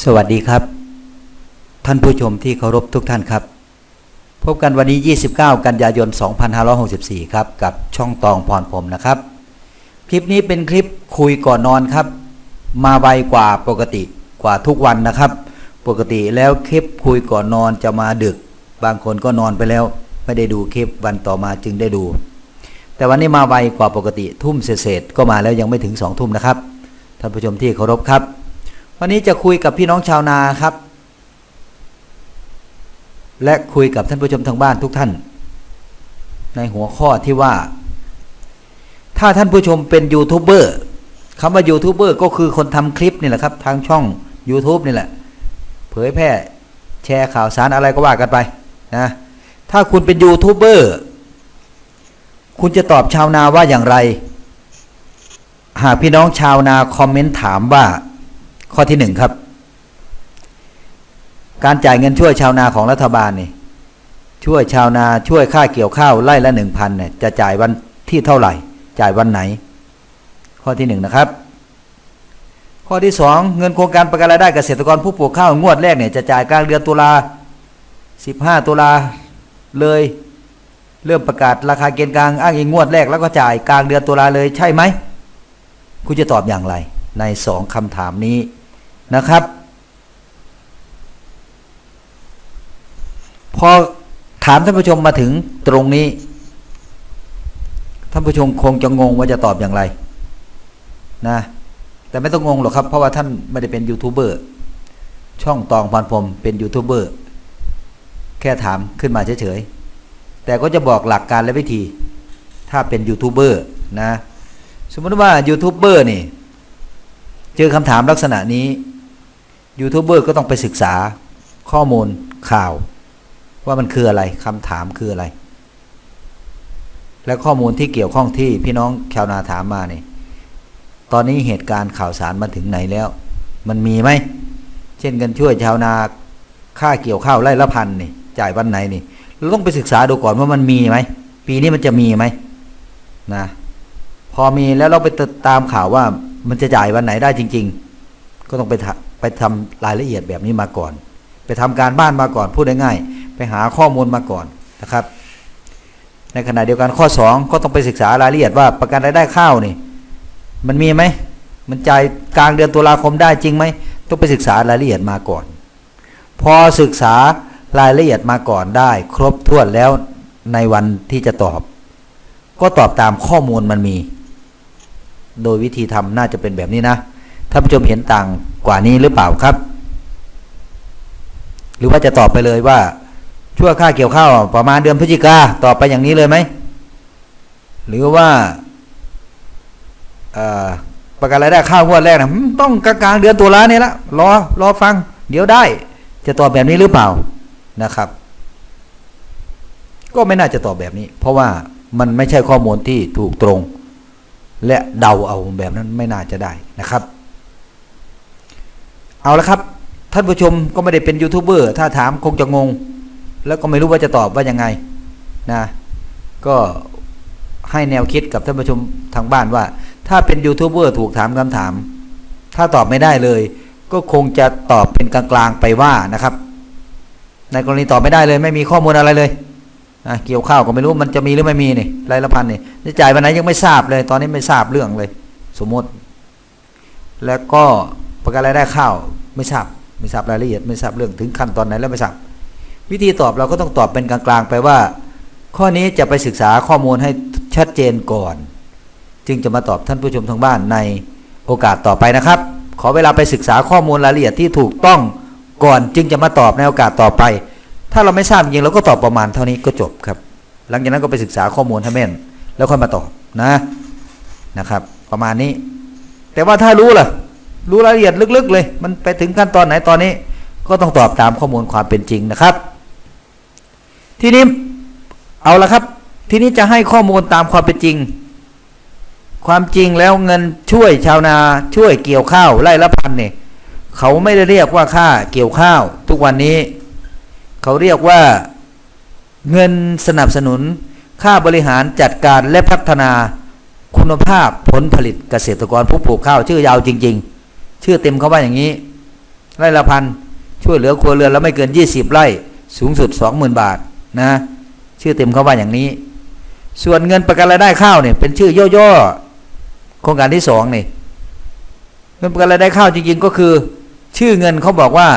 สวัสดีครับ ท่านผู้ชมที่เคารพทุกท่านครับ พบกันวันนี้ 29 กันยายน 2564 ครับ กับช่องตองพรผมนะครับ คลิปนี้เป็นคลิปคุยก่อนนอนครับ มาไวกว่าปกติกว่าทุกวันนะครับ ปกติแล้วคลิปคุยก่อนนอนจะมาดึก บางคนก็นอนไปแล้ว ไม่ได้ดูคลิปวันต่อมาจึงได้ดู แต่วันนี้มาไวกว่าปกติทุ่มเศษก็มาแล้วยังไม่ถึงสองทุ่มนะครับท่านผู้ชมที่เคารพครับ วันนี้จะคุยกับพี่น้องชาวนาครับ และคุยกับท่านผู้ชมทางบ้านทุกท่าน ในหัวข้อที่ว่า ถ้าท่านผู้ชมเป็นยูทูบเบอร์คำว่ายูทูบเบอร์ก็คือคนทำคลิปนี่แหละครับ ทางช่อง YouTube นี่แหละ เผยแพร่แชร์ข่าวสารอะไรก็ว่ากันไปนะถ้าคุณเป็นยูทูบเบอร์คุณจะตอบชาวนาว่าอย่างไร หากพี่น้องชาวนาคอมเมนต์ถามว่า ข้อที่หนึ่งครับ การจ่ายเงินช่วยชาวนาของรัฐบาลนี่ช่วยชาวนาช่วยค่าเกี่ยวข้าวไร่ละหนึ่งพันเนี่ยจะจ่ายวันที่เท่าไหร่ จ่ายวันไหน ข้อที่หนึ่งนะครับ ข้อที่สองเงินโครงการประกันรายได้เกษตรกรผู้ปลูกข้าวงวดแรกเนี่ยจะจ่ายกลางเดือนตุลาสิบห้าตุลาเลย เริ่มประกาศราคาเกณฑ์กลางอ้างอิงงวดแรกแล้วก็จ่ายกลางเดือนตุลาเลยใช่ไหมคุณจะตอบอย่างไรในสองคำถามนี้ นะครับ พอถามท่านผู้ชมมาถึงตรงนี้ ท่านผู้ชมคงจะงงว่าจะตอบอย่างไรนะแต่ไม่ต้องงงหรอกครับ เพราะว่าท่านไม่ได้เป็นยูทูบเบอร์ช่องตองพันพรหมเป็นยูทูบเบอร์แค่ถามขึ้นมาเฉยๆแต่ก็จะบอกหลักการและวิธี ถ้าเป็นยูทูบเบอร์นะสมมติว่ายูทูบเบอร์นี่ เจอคำถามลักษณะนี้ ยูทูบเบอร์ก็ต้องไปศึกษาข้อมูลข่าว ว่ามันคืออะไรคำถามคืออะไร และข้อมูลที่เกี่ยวข้องที่พี่น้องชาวนาถามมาเนี่ยตอนนี้เหตุการณ์ข่าวสารมาถึงไหนแล้ว มันมีไหม เช่นกันช่วยชาวนาค่าเกี่ยวข้าวไร่ละพันนี่จ่ายวันไหนนี่เราต้องไปศึกษาดูก่อนว่ามันมีไหม ปีนี้มันจะมีไหมนะพอมีแล้วเราไปติดตามข่าวว่ามันจะจ่ายวันไหนได้จริง ๆ ก็ต้องไป ไปทำรายละเอียดแบบนี้มาก่อน ไปทำการบ้านมาก่อนพูดง่ายๆไปหาข้อมูลมาก่อนนะครับ ในขณะเดียวกันข้อ 2 ก็ต้องไปศึกษารายละเอียดว่าประกันรายได้ข้าวนี่มันมีไหมมันจ่ายกลางเดือนตุลาคมได้จริงไหมต้องไปศึกษารายละเอียดมาก่อน พอศึกษารายละเอียดมาก่อนได้ ครบถ้วนแล้วในวันที่จะตอบ ก็ตอบตามข้อมูลมันมี โดยวิธีทำน่าจะเป็นแบบนี้นะ ท่านผู้ชมเห็นต่างกว่านี้หรือเปล่าครับ หรือว่าจะตอบไปเลยว่า ชั่วค่าเกี่ยวข้าวประมาณเดือนพฤศจิกาตอบไปอย่างนี้เลยไหม หรือว่าประกันรายได้ข้าวงวดแรกนะต้องกลางๆเดือนตุลาเนี่ยละรอรอฟัง เดี๋ยวได้ จะตอบแบบนี้หรือเปล่านะครับ ก็ไม่น่าจะตอบแบบนี้ เพราะว่ามันไม่ใช่ข้อมูลที่ถูกตรง และเดาเอาแบบนั้นไม่น่าจะได้นะครับ เอาละครับ ท่านผู้ชมก็ไม่ได้เป็นยูทูบเบอร์ถ้าถามคงจะงง แล้วก็ไม่รู้ว่าจะตอบว่ายังไงนะก็ให้แนวคิดกับท่านผู้ชมทางบ้านว่า ถ้าเป็นยูทูบเบอร์ถูกถามคำถาม ถ้าตอบไม่ได้เลย ก็คงจะตอบเป็นกลางๆไปว่านะครับ ในกรณีตอบไม่ได้เลย ไม่มีข้อมูลอะไรเลยนะเกี่ยวข้าวก็ไม่รู้มันจะมีหรือไม่มีนี่รายละพันนี่จะจ่ายวันไหนยังไม่ทราบเลย ตอนนี้ไม่ทราบเรื่องเลย สมมติ แล้วก็ ประกันรายได้ข้าวไม่ทราบไม่ทราบรายละเอียดไม่ทราบเรื่องถึงขั้นตอนไหนแล้วไม่ทราบวิธีตอบเราก็ต้องตอบเป็นกลางๆไปว่า ข้อนี้จะไปศึกษาข้อมูลให้ชัดเจนก่อน จึงจะมาตอบท่านผู้ชมทางบ้านในโอกาสต่อไปนะครับ ขอเวลาไปศึกษาข้อมูลรายละเอียดที่ถูกต้องก่อนจึงจะมาตอบในโอกาสต่อไป ถ้าเราไม่ทราบจริงเราก็ตอบประมาณเท่านี้ก็จบครับ หลังจากนั้นก็ไปศึกษาข้อมูลให้แม่นแล้วค่อยมาตอบนะนะครับ ประมาณนี้ แต่ว่าถ้ารู้ล่ะ รู้รายละเอียดลึกๆ เลย มันไปถึงขั้นตอนไหนตอนนี้ ก็ต้องตอบตามข้อมูลความเป็นจริงนะครับ ทีนี้เอาละครับ ทีนี้จะให้ข้อมูลตามความเป็นจริง ความจริงแล้วเงินช่วยชาวนาช่วยเกี่ยวข้าวไร่ละพันเนี่ยเขาไม่ได้เรียกว่าค่าเกี่ยวข้าว ทุกวันนี้ เขาเรียกว่าเงินสนับสนุน ค่าบริหารจัดการและพัฒนาคุณภาพผลผลิตเกษตรกรผู้ปลูกข้าวชื่อยาวจริง ๆ ชื่อเต็มเขาว่าอย่างนี้ ไร่ละพันช่วยเหลือครัวเรือนแล้วไม่เกิน 20 ไร่สูงสุด 20,000 บาทนะ ชื่อเต็มเขาว่าอย่างนี้ ส่วนเงินประกันรายได้ข้าวเนี่ยเป็นชื่อย่อๆโครงการที่สองนี่เงินประกันรายได้ข้าวจริงๆก็คือ ชื่อเงินเขาบอกว่า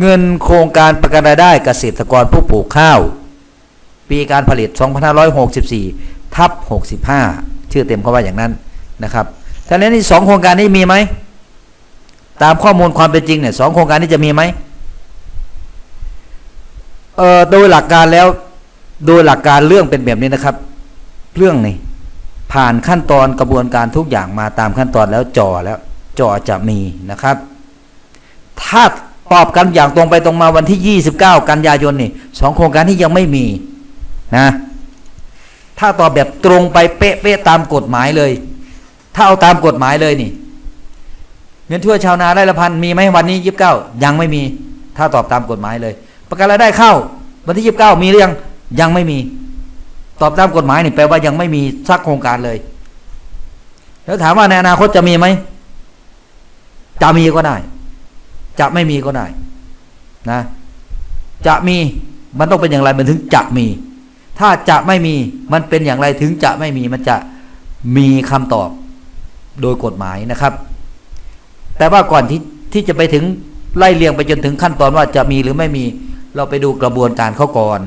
เงินโครงการประกันรายได้เกษตรกรผู้ปลูกข้าว ปีการผลิต 2564ทับ65 ชื่อเต็มเขาว่าอย่างนั้นนะครับแต่แล้วนี่สองโครงการนี้มีไหม ตามข้อมูลความเป็นจริงเนี่ยสองโครงการนี้จะมีไหมเอ่อโดยหลักการแล้วโดยหลักการเรื่องเป็นแบบนี้นะครับ เรื่องนี่ผ่านขั้นตอนกระบวนการทุกอย่างมาตามขั้นตอนแล้วจ่อแล้วจ่อจะมีนะครับ ถ้าตอบกันอย่างตรงไปตรงมาวันที่ 29 กันยายนนี่สองโครงการที่ยังไม่มีนะถ้าตอบแบบตรงไปเป๊ะๆตามกฎหมายเลย ถ้าเอาตามกฎหมายเลยนี่ เงินช่วยชาวนาไร่ละพันมีไหมวันนี้ยี่สิบเก้ายังไม่มี ถ้าตอบตามกฎหมายเลย ประกันรายได้เข้า วันที่ยี่สิบเก้ามีหรือยังยังไม่มี ตอบตามกฎหมายนี่แปลว่ายังไม่มีสักโครงการเลย แล้วถามว่าในอนาคตจะมีไหมจะมีก็ได้ จะไม่มีก็ได้ นะ จะมีมันต้องเป็นอย่างไรมันถึงจะมี ถ้าจะไม่มีมันเป็นอย่างไรถึงจะไม่มีมันจะมีคำตอบโดยกฎหมายนะครับ แต่ว่าก่อนที่ที่จะไปถึงไล่เรียงไปจนถึงขั้นตอนว่าจะมีหรือไม่มีเราไปดูกระบวนการเขาก่อน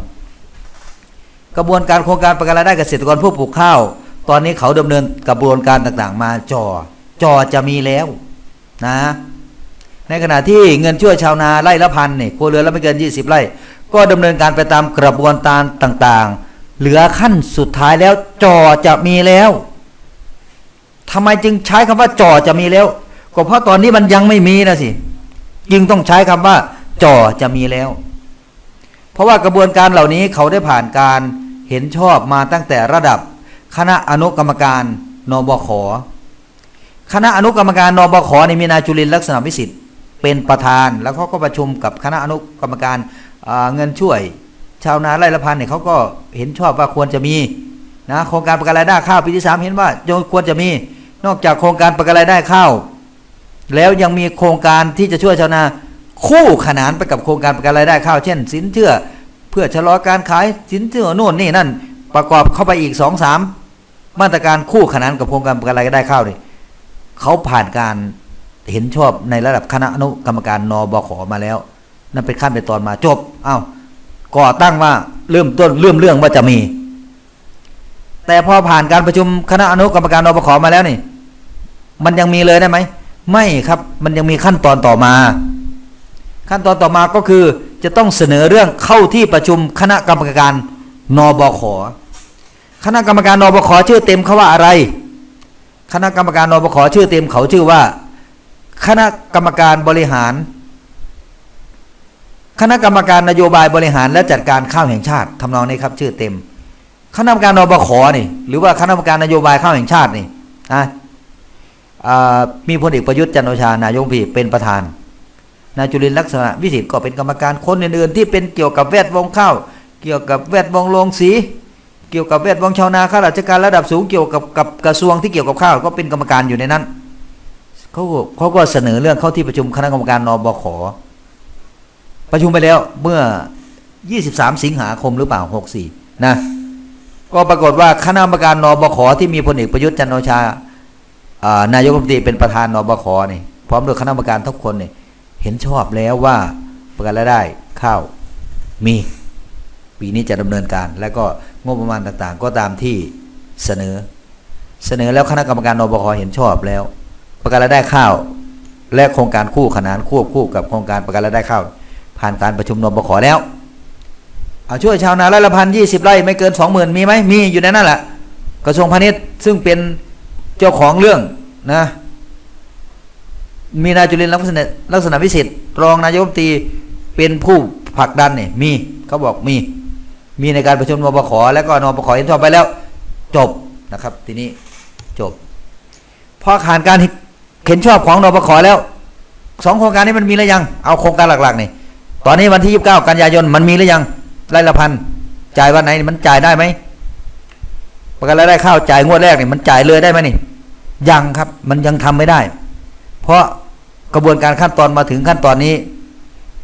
กระบวนการโครงการประกันรายได้เกษตรกรผู้ปลูกข้าว ตอนนี้เขาดำเนินกระบวนการต่างๆ มาจอจอจะมีแล้วนะในขณะที่เงินช่วยชาวนาไร่ละพันเนี่ยครัวเรือนละไม่เกิน 20 ไร่ ก็ดำเนินการไปตามกระบวนการต่างๆ เหลือขั้นสุดท้ายแล้วจอจะมีแล้วทำไมจึงใช้คำว่าจอจะมีแล้ว ก็เพราะตอนนี้มันยังไม่มีนะสิจึงต้องใช้คำว่า จ่อจะมีแล้ว เพราะว่ากระบวนการเหล่านี้เขาได้ผ่านการเห็นชอบมาตั้งแต่ระดับ คณะอนุกรรมการนบขคณะอนุกรรมการนบขในมีนายจุลินลักษณะวิสิทธิ์เป็นประธาน แล้วเขาก็ประชุมกับคณะอนุกรรมการเงินช่วย ชาวนาไร่ละพันเนี่ยเขาก็เห็นชอบว่าควรจะมีนะโครงการประกันรายได้ข้าวปีที่สามเห็นว่าควรจะมี นอกจากโครงการประกันรายได้ข้าว แล้วยังมีโครงการที่จะช่วยชาวนาคู่ขนานไปกับโครงการประกันรายได้ข้าวเช่น สินเชื่อ เพื่อชะลอการขายสินเชื่อโน่นนี่นั่น ประกอบเข้าไปอีกสองสามมาตรการคู่ขนานกับโครงการประกันรายได้ข้าวนี่เขาผ่านการเห็นชอบในระดับคณะอนุกรรมการนบขมาแล้ว นั่นเป็นขั้นเป็นตอนมาจบอ้าวก่อตั้งว่าเริ่มต้นเริ่มเรื่องว่าจะมี แต่พอผ่านการประชุมคณะอนุกรรมการนบขมาแล้วนี่ มันยังมีเลยได้ไหม ไม่ครับมันยังมีขั้นตอนต่อมา ขั้นตอนต่อมาก็คือจะต้องเสนอเรื่องเข้าที่ประชุมคณะกรรมการนบขคณะกรรมการนบขชื่อเต็มเขาว่าอะไร คณะกรรมการนบขชื่อเต็มเขาชื่อว่า คณะกรรมการบริหาร คณะกรรมการนโยบายบริหารและจัดการข้าวแห่งชาติทำนองนี้ครับชื่อเต็ม คณะกรรมการนบขนี่หรือว่าคณะกรรมการนโยบายข้าวแห่งชาตินี่อ่า มีพลเอกประยุทธ์จันโอชานายกรัฐมนตรีเป็นประธานนายจุลินลักษณะวิสิทธิ์ก็เป็นกรรมการคนอื่นๆ ที่เป็นเกี่ยวกับแวดวงข้าวเกี่ยวกับแวดวงโรงสี เกี่ยวกับแวดวงชาวนาข้าราชการระดับสูงเกี่ยวกับกับกระทรวงที่เกี่ยวกับข้าวก็เป็นกรรมการอยู่ในนั้นเขาเขาก็เสนอเรื่องเข้าที่ประชุมคณะกรรมการนบขประชุมไปแล้วเมื่อ 23 สิงหาคมหรือเปล่า 64 นะ ก็ปรากฏว่าคณะกรรมการนบขที่มีพลเอกประยุทธ์จันโอชา นายกรัฐมนตรีเป็นประธานนบขนี่พร้อมด้วยคณะกรรมการทุกคนนี่เห็นชอบแล้วว่าประกันรายได้ข้าวมีปีนี้จะดำเนินการ และก็งบประมาณต่างๆ ก็ตามที่เสนอ เสนอแล้วคณะกรรมการนบคเห็นชอบแล้ว ประกันรายได้ข้าว และโครงการคู่ขนานควบคู่กับโครงการประกันรายได้ข้าวผ่านการประชุมนบคแล้วเอาช่วยชาวนาไร่ละพันยี่สิบไร่ไม่เกินสองหมื่นมีไหมมีอยู่ในนั้นแหละกระทรวงพาณิชย์ซึ่งเป็น เจ้าของเรื่องนะมีนายจุลินลักษณะลักษณะวิสิทธิ์รองนายกรัฐมนตรีเป็นผู้ผลักดันเนี่ยมีเขาบอกมีมีในการประชุมนบขแล้วก็นบขเห็นชอบไปแล้ว จบนะครับ ทีนี้จบพอผ่านการเห็นชอบของนบขแล้วสองโครงการนี้มันมีหรือยังเอาโครงการหลักๆนี่ตอนนี้วันที่ยี่สิบเก้ากันยายนมันมีหรือยังไร่ละพันจ่ายวันไหนมันจ่ายได้ไหม ประกันรายได้ข้าวจ่ายงวดแรกเนี่ยมันจ่ายเลยได้ไหมนี่ยังครับ มันยังทำไม่ได้ เพราะกระบวนการขั้นตอนมาถึงขั้นตอนนี้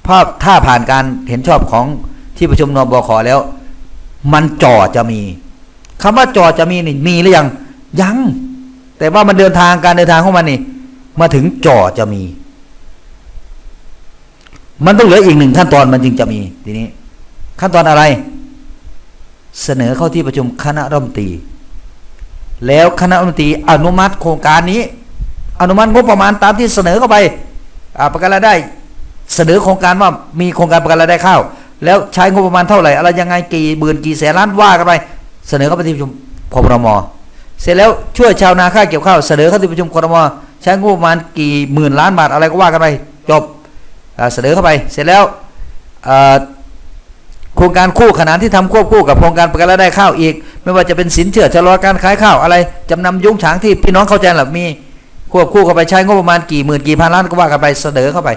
ภาพถ้าผ่านการเห็นชอบของที่ประชุมนบขแล้ว มันจ่อจะมีคำว่าจ่อจะมีนี่มีหรือยังยัง แต่ว่ามันเดินทางการเดินทางของมันนี่ มาถึงจ่อจะมี มันต้องเหลืออีกหนึ่งขั้นตอนมันจึงจะมีทีนี้ ขั้นตอนอะไร เสนอเข้าที่ประชุมคณะรัฐมนตรี แล้วคณะรัฐมนตรีอนุมัติโครงการนี้ อนุมัติงบประมาณตามที่เสนอเข้าไปประกันรายได้ เสนอโครงการว่ามีโครงการประกันรายได้เข้าแล้วใช้งบประมาณเท่าไหร่อะไรยังไงกี่หมื่นกี่แสนล้านว่ากันไปเสนอเข้าไปที่ประชุมครมเสร็จแล้วช่วยชาวนาค่าเกี่ยวข้าวเสนอเข้าที่ประชุมครมใช้งบประมาณกี่หมื่นล้านบาทอะไรก็ว่ากันไปจบเสนอเข้าไป เสร็จแล้วอ โครงการคู่ขนานที่ทำควบคู่กับโครงการประกันรายได้ข้าวอีก ไม่ว่าจะเป็นสินเชื่อชะลอการขายข้าวอะไรจำนำยุ้งฉางที่พี่น้องเข้าใจหรือมีควบคู่เข้าไปใช้งบประมาณกี่หมื่นกี่พันล้านก็ว่ากันไปเสนอเข้าไป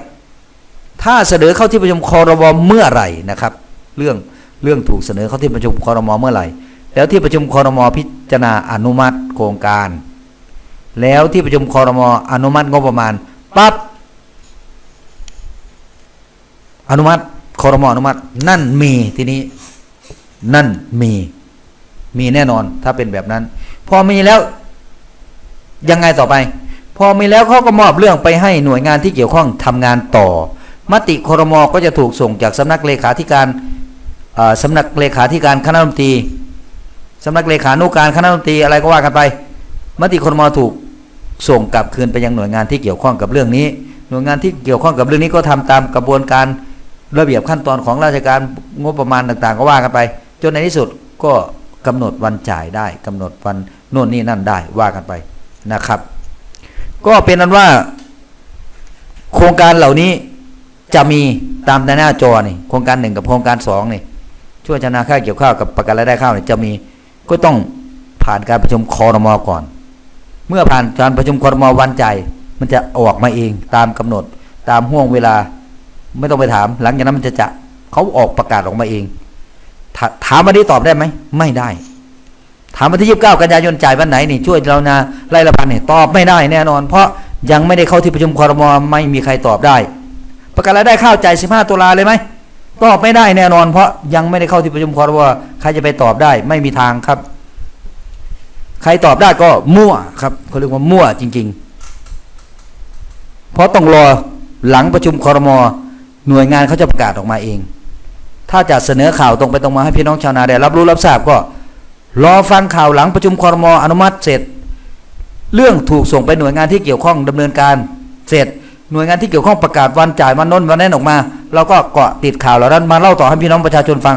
ถ้าเสนอเข้าที่ประชุมคอรมเมื่อไหร่นะครับ เรื่องเรื่องถูกเสนอเข้าที่ประชุมคอรมเมื่อไหร่ แล้วที่ประชุมคอรมพิจารณาอนุมัติโครงการ แล้วที่ประชุมคอรมอนุมัติงบประมาณปั๊บอนุมัติ คอรมอนุมัติ นั่นมีทีนี้ นั่นมีมีแน่นอนถ้าเป็นแบบนั้น พอมีแล้วยังไงต่อไป พอมีแล้วเขาก็มอบเรื่องไปให้หน่วยงานที่เกี่ยวข้องทำงานต่อ มติคอรมอก็จะถูกส่งจากสำนักเลขาธิการเอ่อสำนักเลขาธิการคณะรัฐมนตรีสำนักเลขานุการคณะรัฐมนตรีอะไรก็ว่ากันไป มติคอรมอถูกส่งกลับคืนไปยังหน่วยงานที่เกี่ยวข้องกับเรื่องนี้ หน่วยงานที่เกี่ยวข้องกับเรื่องนี้ก็ทำตามกระบวนการ ระเบียบขั้นตอนของราชการงบประมาณต่างๆ ก็ว่ากันไป จนในที่สุดก็กำหนดวันจ่ายได้กำหนดวันโน่นนี่นั่นได้ว่ากันไปนะครับ ก็เป็นนั้นว่า โครงการเหล่านี้จะมีตามในหน้าจอนี่โครงการหนึ่งกับโครงการสองนี่ช่วยชนะค่าเกี่ยวข้าวกับประกันรายได้ข้าวนี่จะมีก็ต้องผ่านการประชุมคอรมอก่อน เมื่อผ่านการประชุมคอรมอวันจ่ายมันจะออกมาเองตามกำหนดตามห่วงเวลา ไม่ต้องไปถาม หลังจากนั้นมันจะจะเขาออกประกาศออกมาเองถาถามวันนี้ตอบได้ไหม ไม่ได้ ถามวันที่ยี่สิบเก้ากันยายนจ่ายวันไหนนี่ช่วยเรานาไล่ละพันเนี่ยตอบไม่ได้แน่นอน เพราะยังไม่ได้เข้าที่ประชุมคอรมอไม่มีใครตอบได้ ประกันรายได้ข้าวจ่าย15ตุลาเลยไหมตอบไม่ได้แน่นอน เพราะยังไม่ได้เข้าที่ประชุมคอรมอใครจะไปตอบได้ไม่มีทางครับ ใครตอบได้ก็มั่วครับเขาเรียกว่ามั่วจริง ๆ เพราะต้องรอหลังประชุมคอรมอ หน่วยงานเขาจะประกาศออกมาเอง ถ้าจะเสนอข่าวตรงไปตรงมาให้พี่น้องชาวนาได้รับรู้รับทราบก็ รอฟังข่าวหลังประชุมคอรมออนุมัติเสร็จ เรื่องถูกส่งไปหน่วยงานที่เกี่ยวข้องดำเนินการเสร็จ หน่วยงานที่เกี่ยวข้องประกาศวันจ่ายวันน้นวันนั้นออกมาเราก็เกาะติดข่าวเหล่านั้นมาเล่าต่อให้พี่น้องประชาชนฟัง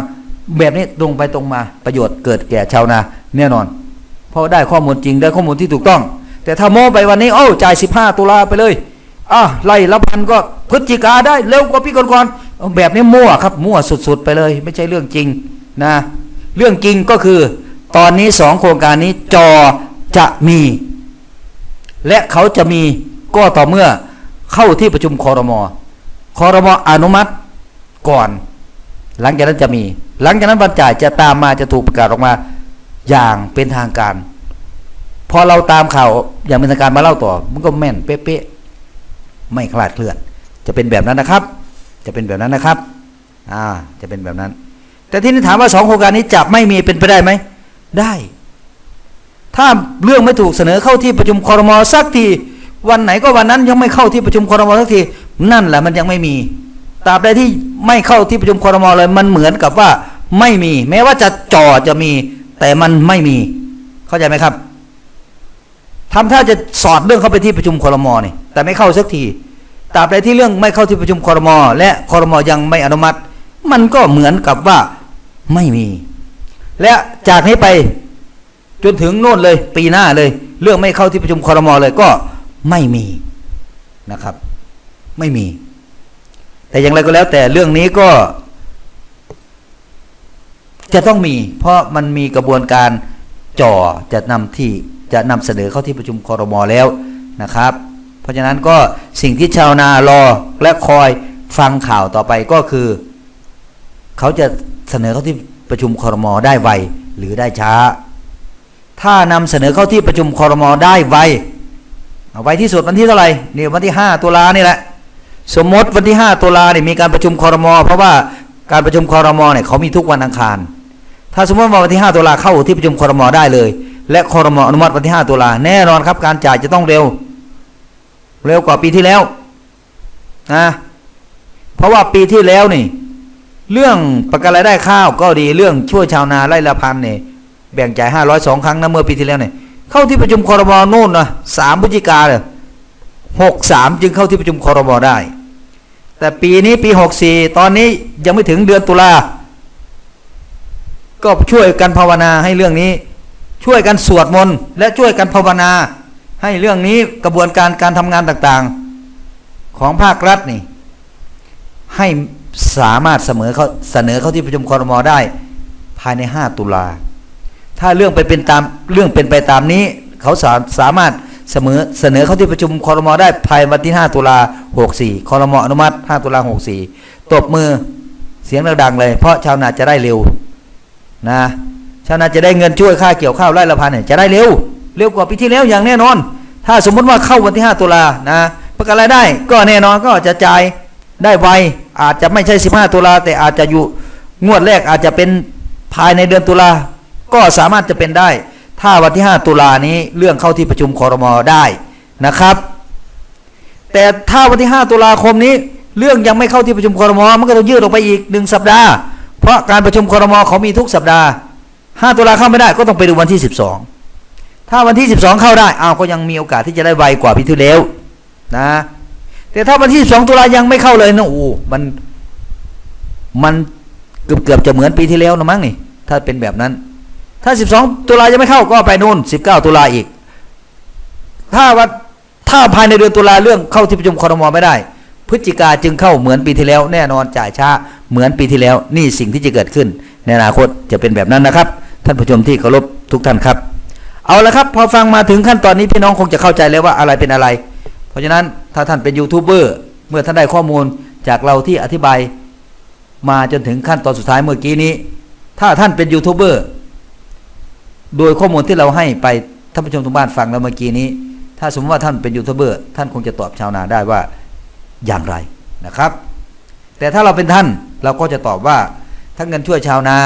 แบบนี้ตรงไปตรงมาประโยชน์เกิดแก่ชาวนาแน่นอน เพราะได้ข้อมูลจริงได้ข้อมูลที่ถูกต้อง แต่ถ้าโม้ไปวันนี้โอ้จ่าย 15 ตุลาไปเลย อะไล่ละพันก็พฤศจิกาได้เร็วกว่าพี่ก่อนๆเอาแบบนี้มั่วครับ มั่วสุดๆไปเลย ไม่ใช่เรื่องจริงนะเรื่องจริงก็คือ ตอนนี้สองโครงการนี้จอจะมี และเขาจะมีก็ต่อเมื่อเข้าที่ประชุมคอรมอคอรมออนุมัติก่อน หลังจากนั้นจะมี หลังจากนั้นวันจ่ายจะตามมาจะถูกประกาศออกมาอย่างเป็นทางการ พอเราตามข่าวอย่างเป็นทางการมาเล่าต่อ มันก็แม่นเป๊ะๆ ไม่คลาดเคลื่อน จะเป็นแบบนั้นนะครับ จะเป็นแบบนั้นนะครับอ่าจะเป็นแบบนั้น แต่ที่นี่ถามว่าสองโครงการนี้จะไม่มีเป็นไปได้ไหมได้ ถ้าเรื่องไม่ถูกเสนอเข้าที่ประชุมคอรมอสักทีวันไหนก็วันนั้นยังไม่เข้าที่ประชุมคอรมอสักทีนั่นแหละมันยังไม่มีตราบใดที่ไม่เข้าที่ประชุมคอรมอเลย มันเหมือนกับว่าไม่มี แม้ว่าจะจ่อจะมี แต่มันไม่มี เข้าใจไหมครับ ทำท่าจะสอดเรื่องเข้าไปที่ประชุมคอรมอนี่แต่ไม่เข้าสักทีตราบใดที่เรื่องไม่เข้าที่ประชุมคอรมอและคอรมอยังไม่อนุมัติ มันก็เหมือนกับว่าไม่มี และจากนี้ไปจนถึงโน่นเลยปีหน้าเลย เรื่องไม่เข้าที่ประชุมคอรมอเลยก็ไม่มีนะครับ ไม่มี แต่อย่างไรก็แล้ว แต่เรื่องนี้ก็ จะต้องมี เพราะมันมีกระบวนการจ่อจะนำที่ จะนำเสนอเข้าที่ประชุมคอรมอแล้วนะครับ เพราะฉะนั้นก็สิ่งที่ชาวนารอและคอยฟังข่าวต่อไปก็คือ เขาจะเสนอเข้าที่ประชุมคอรมอได้ไวหรือได้ช้า ถ้านำเสนอเข้าที่ประชุมคอรมอได้ไวเอาไวที่สุดวันที่เท่าไหร่นี่วันที่ห้าตุลานี่แหละสมมติวันที่ห้าตุลาเนี่ยมีการประชุมคอรมอเพราะว่าการประชุมคอรมอเนี่ยเขามีทุกวันอังคาร ถ้าสมมติว่าวันที่ห้าตุลาเข้าที่ประชุมคอรมอได้เลย และคอรมออนุมัติวันที่ห้าตุลาแน่นอนครับการจ่ายจะต้องเร็ว เร็วกว่าปีที่แล้วนะเพราะว่าปีที่แล้วนี่ เรื่องประกันรายได้ข้าวก็ดีเรื่องช่วยชาวนาไร่ละพันเนี่ยแบ่งจ่ายห้าร้อยสองครั้งนะเมื่อปีที่แล้วเนี่ยเข้าที่ประชุมคอรมอนู่นนะสามพฤศจิกาเลยหกสามจึงเข้าที่ประชุมคอรมอได้ แต่ปีนี้ปีหกสี่ตอนนี้ยังไม่ถึงเดือนตุลาก็ช่วยกันภาวนาให้เรื่องนี้ ช่วยกันสวดมนต์และช่วยกันภาวนา ให้เรื่องนี้กระบวนการการทำงานต่างๆ ของภาครัฐนี่ ให้สามารถเสมอเขาเสนอเข้าที่ประชุมคอรมอได้ ภายใน 5 ตุลาถ้าเรื่องไปเป็นตามเรื่องเป็นไปตามนี้เขาสาสามารถเสมอเสนอเข้าที่ประชุมคอรมอได้ภายในวันที่ 5 ตุลา64คอรมออนุมัติ 5 ตุลา64ตบมือเสียงดังๆเลย เพราะชาวนาจะได้เร็วนะ ชาวนาจะได้เงินช่วยค่าเกี่ยวข้าวไร่ละพันเนี่ยจะได้เร็ว เร็วกว่าปีที่แล้วอย่างแน่นอน ถ้าสมมติว่าเข้าวันที่ 5 ตุลานะ ประกันรายได้ก็แน่นอนก็จะจ่ายได้ไวอาจจะไม่ใช่ 15 ตุลาแต่อาจจะอยู่งวดแรกอาจจะเป็นภายในเดือนตุลาก็สามารถจะเป็นได้ ถ้าวันที่ 5 ตุลานี้เรื่องเข้าที่ประชุมคอรมอได้นะครับ แต่ถ้าวันที่ 5 ตุลาคมนี้ เรื่องยังไม่เข้าที่ประชุมคอรมอมันก็ต้องยืดออกไปอีกหนึ่งสัปดาห์ เพราะการประชุมคอรมอเขามีทุกสัปดาห์ 5ตุลาเข้าไม่ได้ก็ต้องไปดูวันที่12ถ้าวันที่12เข้าได้อ้าวก็ยังมีโอกาสที่จะได้ไวกว่าปีที่แล้วนะแต่ถ้าวันที่12ตุลายังไม่เข้าเลยนะโอ้มันมันเกือบเกือบจะเหมือนปีที่แล้วนะมั้งนี่ ถ้าเป็นแบบนั้น ถ้า 12 ตุลายังไม่เข้าก็ไปนู่น 19 ตุลาอีก ถ้าว่าถ้าภายในเดือนตุลาเรื่องเข้าที่ประชุมคอรมอไม่ได้ พฤศจิกาจึงเข้าเหมือนปีที่แล้ว แน่นอนจ่ายช้าเหมือนปีที่แล้ว นี่สิ่งที่จะเกิดขึ้น ในอนาคตจะเป็นแบบนั้นนะครับ ท่านผู้ชมที่เคารพทุกท่านครับ เอาละครับ พอฟังมาถึงขั้นตอนนี้พี่น้องคงจะเข้าใจแล้วว่าอะไรเป็นอะไร เพราะฉะนั้นถ้าท่านเป็นยูทูบเบอร์เมื่อท่านได้ข้อมูลจากเราที่อธิบาย มาจนถึงขั้นตอนสุดท้ายเมื่อกี้นี้ ถ้าท่านเป็นยูทูบเบอร์โดยข้อมูลที่เราให้ไปท่านผู้ชมทุกบ้านฟังแล้วเมื่อกี้นี้ ถ้าสมมติว่าท่านเป็นยูทูบเบอร์ท่านคงจะตอบชาวนาได้ว่าอย่างไรนะครับ แต่ถ้าเราเป็นท่านเราก็จะตอบว่าถ้าเงินช่วยชาวนา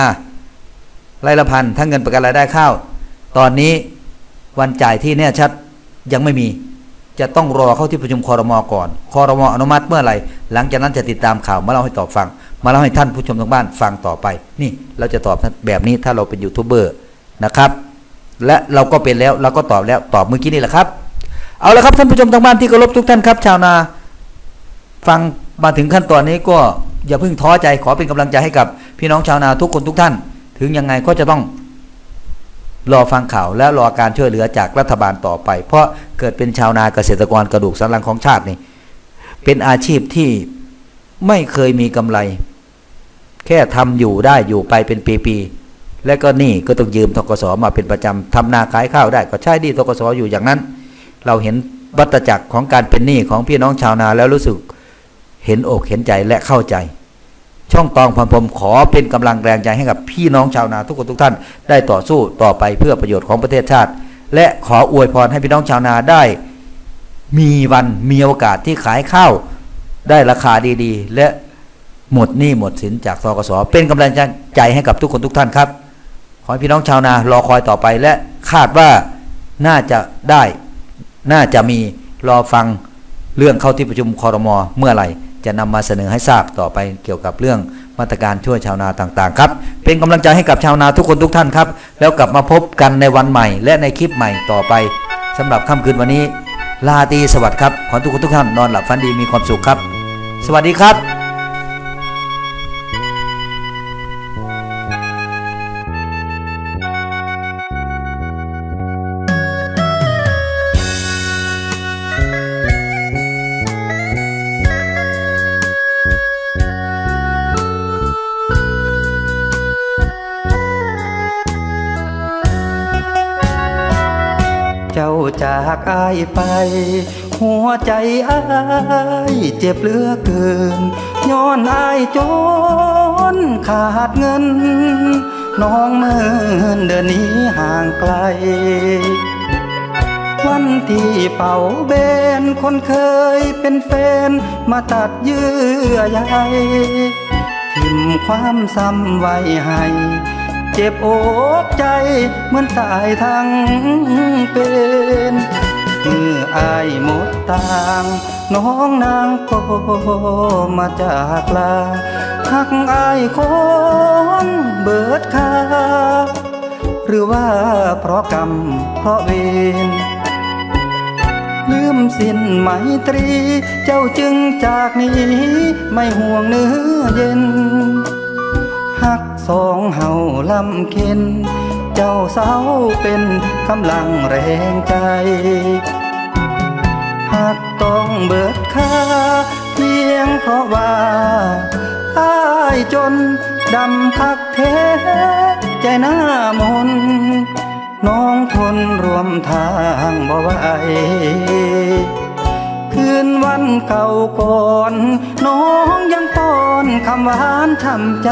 ไร่ละพันถ้าเงินประกันรายได้ข้าว ตอนนี้วันจ่ายที่แน่ชัดยังไม่มี จะต้องรอเข้าที่ประชุมคอรมอก่อนคอรมออนุมัติเมื่อไหร่ หลังจากนั้นจะติดตามข่าวมาเล่าให้ตอบฟัง มาเล่าให้ท่านผู้ชมทางบ้านฟังต่อไป นี่เราจะตอบแบบนี้ถ้าเราเป็นยูทูบเบอร์นะครับ และเราก็เป็นแล้วเราก็ตอบแล้วตอบเมื่อกี้นี่แหละครับ เอาละครับท่านผู้ชมทางบ้านที่เคารพทุกท่านครับ ชาวนา ฟังมาถึงขั้นตอนนี้ก็อย่าเพิ่งท้อใจขอเป็นกำลังใจให้กับพี่น้องชาวนาทุกคนทุกท่าน ถึงยังไงก็จะต้องรอฟังข่าวและรอการช่วยเหลือจากรัฐบาลต่อไป เพราะเกิดเป็นชาวนาเกษตรกรกระดูกสันหลังของชาตินี่ เป็นอาชีพที่ไม่เคยมีกำไร แค่ทำอยู่ได้อยู่ไปเป็นปีๆและก็นี่ก็ต้องยืมทกสมาเป็นประจำทำนาขายข้าวได้ก็ใช้หนี่ทกสอยู่อย่างนั้น เราเห็นวัตจักรของการเป็นหนี้ของพี่น้องชาวนาแล้วรู้สึกเห็นอกเห็นใจและเข้าใจ ช่องตองพันพรมขอเป็นกำลังแรงใจให้กับพี่น้องชาวนาทุกคนทุกท่าน ได้ต่อสู้ต่อไปเพื่อประโยชน์ของประเทศชาติ และขออวยพรให้พี่น้องชาวนาได้ มีวันมีโอกาสที่ขายข้าวได้ราคาดีๆ และหมดหนี้หมดสินจากทกสเป็นกำลังใจให้กับทุกคนทุกท่านครับ ขอให้พี่น้องชาวนารอคอยต่อไปและคาดว่าน่าจะได้น่าจะมีรอฟังเรื่องเข้าที่ประชุมคอรมอเมื่อไหร่ จะนำมาเสนอให้ทราบต่อไปเกี่ยวกับเรื่องมาตรการช่วยชาวนาต่างๆครับ เป็นกำลังใจให้กับชาวนาทุกคนทุกท่านครับ แล้วกลับมาพบกันในวันใหม่ และในคลิปใหม่ต่อไปสำหรับค่ำคืนวันนี้ลาตีสวัสดิ์ครับ ขอให้ทุกคนทุกท่านนอนหลับฝันดีมีความสุขครับ สวัสดีครับายไป หัวใจอายเจ็บเหลือเกิน ย้อนอายจนขาดเงิน น้องเมินเดินหนี้ห่างไกล วันที่เป่าเบนคนเคยเป็นแฟน มาตัดเยื่อใยทิมความซ้ำไว้ให้เจ็บอกใจเหมือนตายทั้งเป็น มื่ออายหมดตางน้องนางก็มาจากลาหักอายคนเบิดคาหรือว่าเพราะกรรมเพราะเวรลืมสิ้นไมตรี เจ้าจึงจากนี้ ไม่ห่วงเนื้อเย็นหักสองเฮาลำเค็น เจ้าเศร้าเป็นกำลังแรงใจ หากต้องเบิดค่าเพียงเพราะว่าอายจนดำคักเทใจหน้ามน น้องทนรวมทางบ่ไหวคืนวันเก่าก่อน น้องยังป้อนคำหวานทำใจ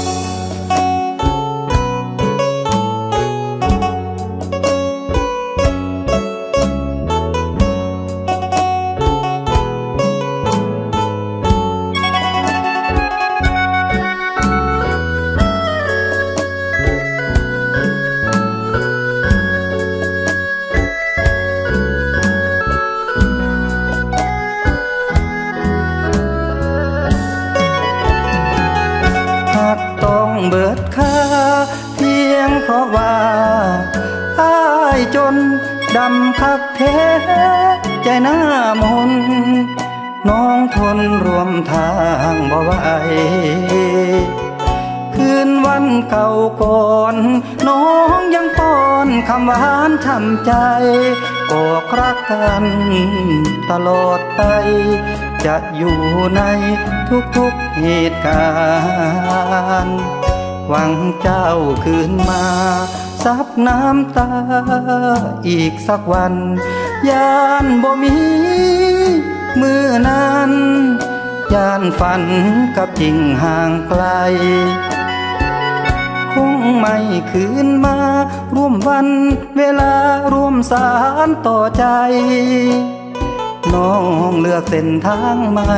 ดำคักเทใจหน้ามน น้องทนรวมทางบ่ไหวคืนวันเก่าก่อน น้องยังป้อนคำหวานทำใจบอกรักกัน ตลอดไป จะอยู่ในทุกๆเหตุการณ์ หวังเจ้าคืนมา ซับน้ำตาอีกสักวันยานบ่มีมือนั้นยานฝันกับจริงห่างไกล คงไม่คืนมา ร่วมวันเวลาร่วมสารต่อใจ น้องเลือกเส้นทางใหม่